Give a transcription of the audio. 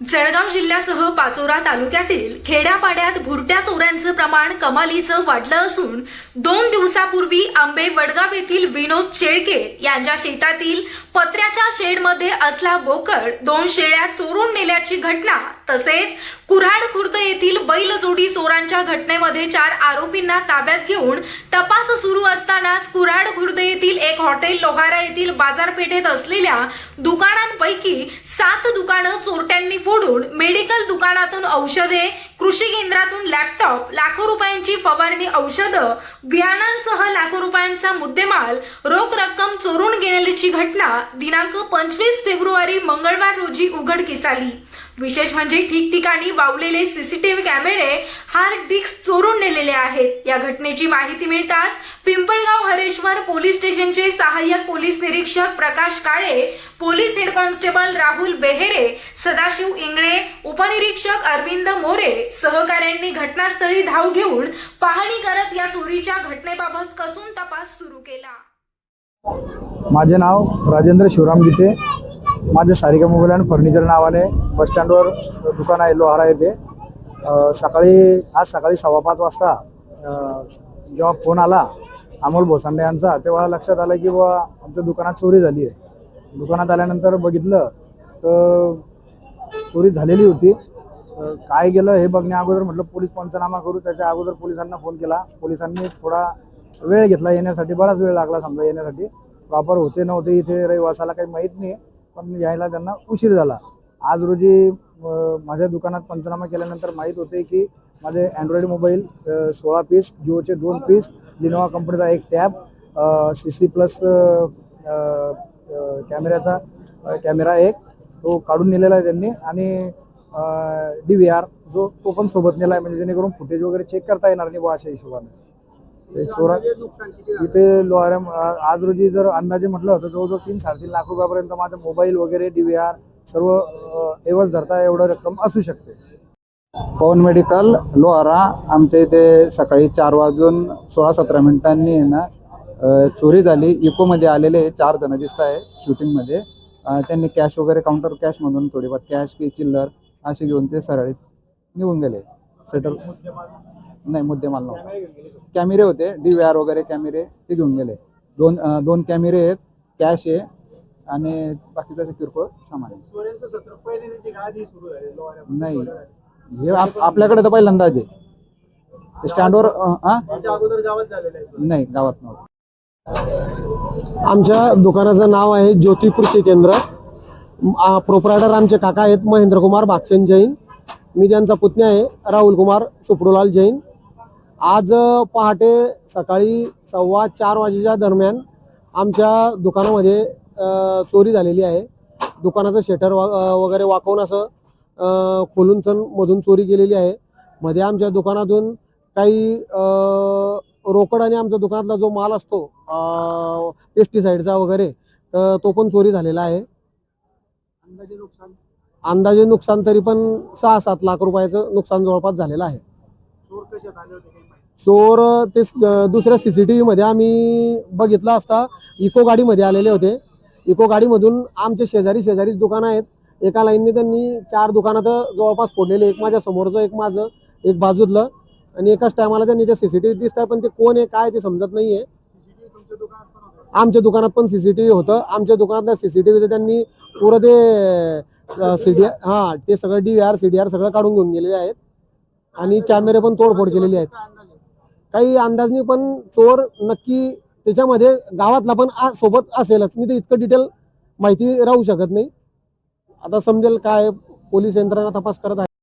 जळगाव जिल्ह्यासह पाचोरा तालुक्यातील खेड्यापाड्यात भुरट्या चोऱ्यांचं प्रमाण कमालीचं वाढलं असून दोन दिवसापूर्वी आंबे वडगाव येथील विनोद शेळके यांच्या शेतातील पत्र्याच्या शेडमध्ये असला बोकड दोन शेळ्या चोरून नेल्याची घटना तसेच कुऱ्हाड खुर्द येथील बैलजोडी चोरांच्या घटनेमध्ये चार आरोपींना ताब्यात घेऊन तपास सुरू असतानाच कुऱ्हाड खुर्द येथील एक हॉटेल लोहारा येथील बाजारपेठेत असलेल्या दुकानांपैकी सात दुकानं चोरट्यांनी फोडून मेडिकल दुकानातून औषधे कृषी केंद्रातून लॅपटॉप लाखो रुपयांची फवारणी औषधं बियाणांसह लाखो रुपयांचा मुद्देमाल रोख रक्कम चोरून गेल्याची घटना दिनांक पंचवीस फेब्रुवारी मंगळवार रोजी उघडकीस आली विशेष म्हणजे ठिकठिकाणी वावलेले सीसीटीव्ही कॅमेरे हार्ड डिस्क चोरून नेलेले आहेत. या घटनेची माहिती मिळताच पिंपळगाव हरेश्वर पोलीस स्टेशनचे सहाय्यक पोलीस निरीक्षक Prakash Kale police head constable Rahul Behere Sadashiv Ingale उपनिरीक्षक अरविंद मोरे सहकाऱ्यांनी घटनास्थळी धाव घेऊन पाहणी करत या चोरीच्या घटनेबाबत कसून तपास सुरू केला. माझे नाव राजेंद्र शिवराम गीते. माझे सारिका मोबाईल आणि फर्निचर नावाने बसस्टँडवर दुकान आहे लोहारा येथे. सकाळी आज सकाळी सव्वा पाच वाजता जेव्हा फोन आला अमोल भोसांडे यांचा तेव्हा लक्षात आलं की बुवा आमच्या दुकानात चोरी झाली आहे. दुकानात आल्यानंतर बघितलं तर चोरी झालेली होती. काय गेलं हे बघण्या अगोदर म्हटलं पोलीस पंचनामा करू. त्याच्या अगोदर पोलिसांना फोन केला. पोलिसांनी थोडा वेळ घेतला येण्यासाठी बराच वेळ लागला समजा येण्यासाठी. प्रॉपर होते नव्हते इथे रहिवासाला काही माहीत नाही पण यायला त्यांना उशीर झाला. आज रोजी माझ्या दुकानात पंचनामा केल्यानंतर माहीत होते की माझे अँड्रॉइड मोबाईल सोळा पीस जिओचे दोन पीस लिनोवा कंपनीचा एक टॅब सी सी प्लस कॅमेऱ्याचा कॅमेरा एक तो काढून नेलेला आहे त्यांनी आणि डी व्ही आर जो तो पण सोबत नेला आहे म्हणजे जेणेकरून फुटेज वगैरे चेक करता येणार नाही बा अशा हिशोबाने. इथे लोहाऱ्या आज रोजी जर अंदाजे म्हटलं होतं जवळजवळ तीन साडेतीन लाख रुपयापर्यंत माझा मोबाईल वगैरे डी व्ही आर सर्व अ, एवढ धरता एवढं रक्कम असू शकते. पवन मेडिकल लोहारा आमच्या इथे सकाळी चार वाजून सोळा सतरा मिनिटांनी ना चोरी झाली. इकोमध्ये आलेले चार जण दिसत आहे शूटिंगमध्ये. त्यांनी कॅश वगैरे काउंटर कॅश म्हणून थोडीफार कॅश की चिल्लर असे घेऊन ते सरळ निघून गेले. सेटल नाही मुद्देमाल नव्हता. कॅमेरे होते डी व्ही आर वगैरे कॅमेरे ते घेऊन गेले. दोन दोन कॅमेरे आहेत कॅश आहे आणि बाकीचं किरकोळ सामान आहे. नाही. हे आप- आपल्याकडे तर पहिल्यांदाच आहे. स्टँडवर हा? नाही गावात नव्हतं. आमच्या दुकानाचं नाव आहे ज्योती कृषी केंद्र. प्रोपरायटर आमचे काका आहेत महेंद्र कुमार भागचंद जैन. मी त्यांचा पुतण्या आहे राहुल कुमार सुपडूलाल जैन. आज पहाटे सकाळी सव्वा चार वाजेच्या दरम्यान आमच्या दुकानामध्ये चोरी झालेली आहे. दुकानाचं शटर वगैरे वाकवून असं खोलून सण मधून चोरी केलेली आहे. मध्ये आमच्या दुकानातून काही रोकड आणि आमच्या दुकानातला जो माल असतो पेस्टिसाईडचा वगैरे तर तो पण चोरी झालेला आहे. अंदाजे नुकसान? अंदाजे नुकसान तरी पण सहा सात लाख रुपयाचं नुकसान जवळपास झालेलं आहे. चोर ते स- दुसऱ्या सी सी टी व्हीमध्ये आम्ही बघितलं असता इको गाडीमध्ये आलेले होते. इको गाडीमधून आमचे शेजारी शेजारीच दुकानं आहेत. एका लाईनने त्यांनी चार दुकानात जवळपास फोडलेले एक माझ्या समोरचं एक माझं एक बाजूतलं. आणि एकाच टायमाला त्यांनी ते सीसीटीव्ही दिसत आहे पण ते कोण आहे काय ते समजत नाहीये. सीसीटीव्ही तुमच्या दुकानात पण आमच्या दुकानात पण सीसीटीव्ही होतं. आमच्या दुकानातल्या सीसीटीव्हीचं त्यांनी पुरं ते सी डी हां ते सगळं D R C D R सगळं काढून घेऊन गेलेले आहेत. आणि कॅमेरे पण तोडफोड केलेली आहेत. काही अंदाजनी पण चोर नक्की त्याच्यामध्ये गावातला पण आ- सोबत असेलच. मी तर इतकं डिटेल माहिती राहू शकत नाही. आता समजेल काय पोलीस यंत्रणा तपास करत आहे.